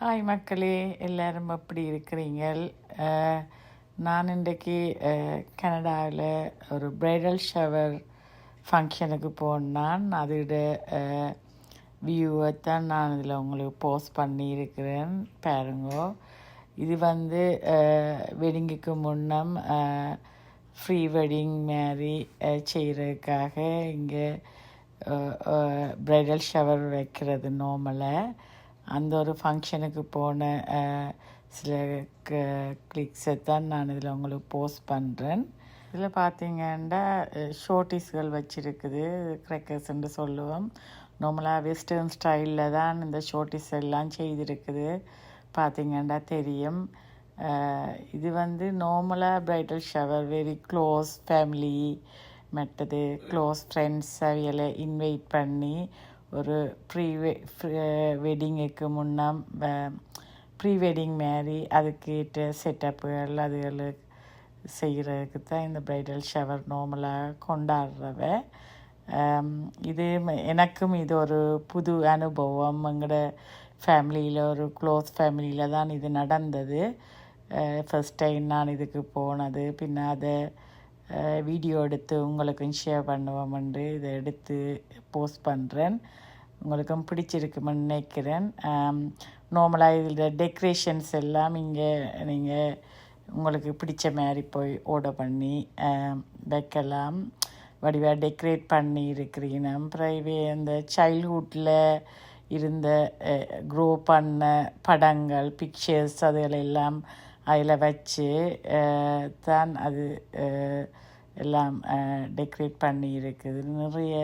Hi மக்களே. எல்லோரும் எப்படி இருக்கிறீங்கள்? நான் இன்றைக்கு கனடாவில் ஒரு பிரைடல் ஷவர் ஃபங்க்ஷனுக்கு போனான். அதோட வியூவை தான் நான் இதில் உங்களுக்கு போஸ்ட் பண்ணியிருக்கிறேன். பாருங்கோ. இது வந்து வெட்டிங்குக்கு முன்னம் ஃப்ரீ வெட்டிங் மாதிரி செய்கிறதுக்காக இங்கே பிரைடல் ஷவர் வைக்கிறது நோமலை அந்த ஒரு ஃபங்க்ஷனுக்கு போன சில க கிளிக்ஸை தான் நான் இதில் உங்களுக்கு போஸ்ட் பண்ணுறேன் இதில் பார்த்தீங்கன்னா ஷோட்டிஸ்கள் வச்சுருக்குது க்ரெக்கர்ஸ்ன்னு சொல்லுவோம். நார்மலாக வெஸ்டர்ன் ஸ்டைலில் தான் இந்த ஷோட்டிஸ் எல்லாம் செய்திருக்குது. பார்த்திங்கன்னா தெரியும். இது வந்து நார்மலாக bridal shower very close family மற்றது க்ளோஸ் ஃப்ரெண்ட்ஸ் அவைகளை இன்வைட் பண்ணி ஒரு ப்ரீ வெ வெட்டிங்குக்கு முன்னம் ப்ரீ வெட்டிங் மாரி அதுக்கேற்ற செட்டப்புகள் அதுகள் செய்கிறதுக்கு தான் இந்த ப்ரைடல் ஷவர் நார்மலாக கொண்டாடுறவ. இது எனக்கும் இது ஒரு புது அனுபவம். எங்களோட ஃபேமிலியில் ஒரு க்ளோஸ் ஃபேமிலியில் தான் இது நடந்தது. ஃபஸ்ட் டைம் நான் இதுக்கு போனது. பின்ன அதை வீடியோ எடுத்து உங்களுக்கும் ஷேர் பண்ணுவோம்ன்று இதை எடுத்து போஸ்ட் பண்ணுறேன் உங்களுக்கும் பிடிச்சிருக்குமென்னு நினைக்கிறேன். நார்மலாக இதில் டெக்கரேஷன்ஸ் எல்லாம் இங்கே நீங்கள் உங்களுக்கு பிடிச்ச மாதிரி போய் ஆர்டர் பண்ணி வைக்கலாம். வடிவாக டெக்கரேட் பண்ணி இருக்கிறீங்க. அப்புறம் இவை இந்த சைல்ட்ஹுட்டில் இருந்த க்ரோ பண்ண படங்கள் பிக்சர்ஸ் அதுகளெல்லாம் அதில் வச்சு தான் அது எல்லாம் டெக்கரேட் பண்ணி இருக்குது. நிறைய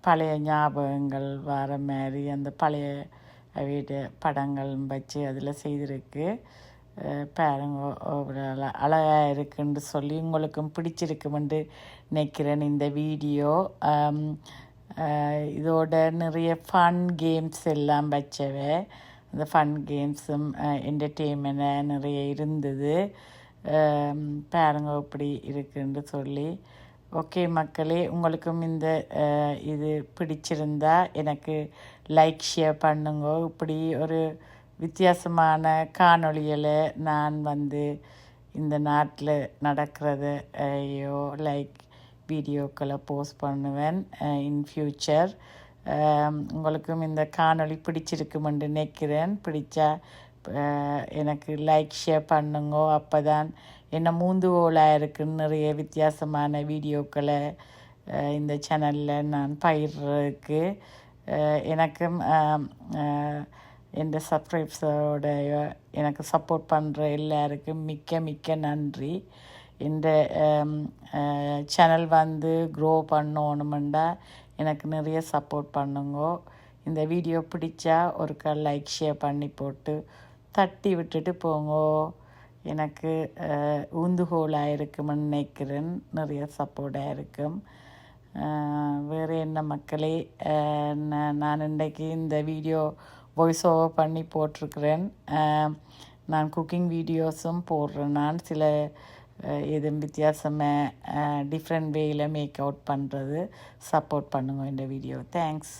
பழைய ஞாபகங்கள் வர மாதிரி அந்த பழைய வீட்டு படங்கள் வச்சு அதில் செய்திருக்கு. அஹ், பாருங்க அழகாக இருக்குன்னு சொல்லி உங்களுக்கும் பிடிச்சிருக்குமென்று நினைக்கிறேன் இந்த வீடியோ. இதோட நிறைய ஃபன் கேம்ஸ் எல்லாம் வச்சவ அந்த ஃபன் கேம்ஸும் என்டர்டெயின்மெண்ட்டாக நிறைய இருந்தது ஆம், பாருங்க இப்படி இருக்குன்னு சொல்லி ஓகே மக்களே உங்களுக்கும் இந்த இது பிடிச்சிருந்தா எனக்கு லைக் ஷேர் பண்ணுங்க இப்படி ஒரு வித்தியாசமான காணொளிகளை நான் வந்து இந்த நாட்டில் நடக்கிறத ஐயோ லைக் வீடியோக்களை போஸ்ட் பண்ணுவேன் இன் ஃப்யூச்சர் உங்களுக்கும் இந்த காணொளி பிடிச்சிருக்குமென்று நினைக்கிறேன். பிடிச்சா எனக்கு லைக் ஷேர் பண்ணுங்க. அப்போ தான் என்ன மூந்துகோலாக இருக்குன்னு நிறைய வித்தியாசமான வீடியோக்களை இந்த சேனலில் நான் பயிர்றதுக்கு எனக்கும் என் சப்ஸ்கிரைப்ஸோட எனக்கு சப்போர்ட் பண்ணுற எல்லாருக்கும் மிக்க மிக்க நன்றி. இந்த சேனல் வந்து க்ரோ பண்ணணுமெண்டா எனக்கு நிறைய சப்போர்ட் பண்ணுங்க. இந்த வீடியோ பிடிச்சா ஒருக்கா லைக் ஷேர் பண்ணி போட்டு தட்டி விட்டுட்டு போங்க. எனக்கு ஊந்துகோலாக இருக்குமென்னு நினைக்கிறேன். நிறைய சப்போர்ட்டாக இருக்கும். வேறு என்ன மக்களே நான் நான் இன்றைக்கு இந்த வீடியோ வாய்ஸ் ஓவர் பண்ணி போட்டிருக்கிறேன். நான் குக்கிங் வீடியோஸும் போடுறேன். நான் சில எதுவும் வித்தியாசமாக டிஃப்ரெண்ட் வேயில் மேக் அவுட் பண்ணுறது சப்போர்ட் பண்ணுங்க இந்த வீடியோ தேங்க்ஸ்